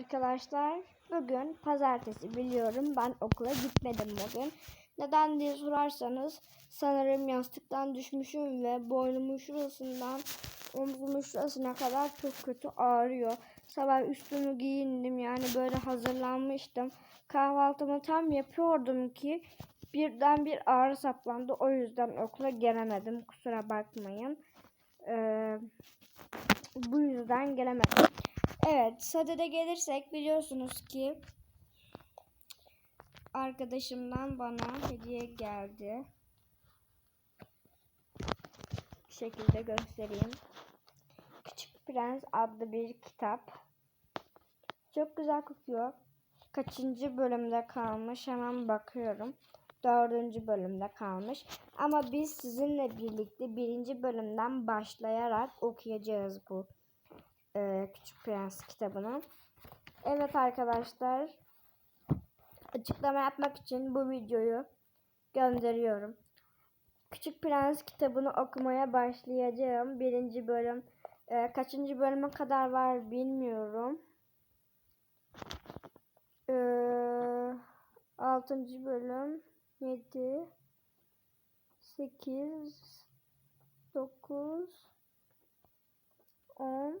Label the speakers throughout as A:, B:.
A: Arkadaşlar bugün pazartesi biliyorum ben okula gitmedim bugün. Neden diye sorarsanız sanırım yastıktan düşmüşüm ve boynumun şurasından omzumun şurasına kadar çok kötü ağrıyor. Sabah üstümü giyindim yani böyle hazırlanmıştım. Kahvaltımı tam yapıyordum ki birden bir ağrı saplandı. O yüzden okula gelemedim kusura bakmayın. Ee, bu yüzden gelemedim. Evet, sadede gelirsek biliyorsunuz ki arkadaşımdan bana hediye geldi. Bu şekilde göstereyim. Küçük Prens adlı bir kitap. Çok güzel kokuyor. Kaçıncı bölümde kalmış hemen bakıyorum. Dördüncü bölümde kalmış. Ama biz sizinle birlikte birinci bölümden başlayarak okuyacağız bu e, Küçük Prens kitabını. Evet arkadaşlar. Açıklama yapmak için bu videoyu gönderiyorum. Küçük Prens kitabını okumaya başlayacağım. Birinci bölüm. e, kaçıncı bölüme kadar var bilmiyorum. E, altıncı bölüm. Yedi. Sekiz. Dokuz. On.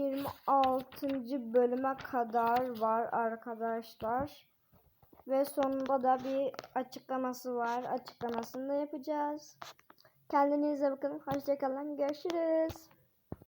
A: 26. bölüme kadar var arkadaşlar. Ve sonunda da bir açıklaması var. Açıklamasını da yapacağız. Kendinize bakın. Hoşçakalın. Görüşürüz.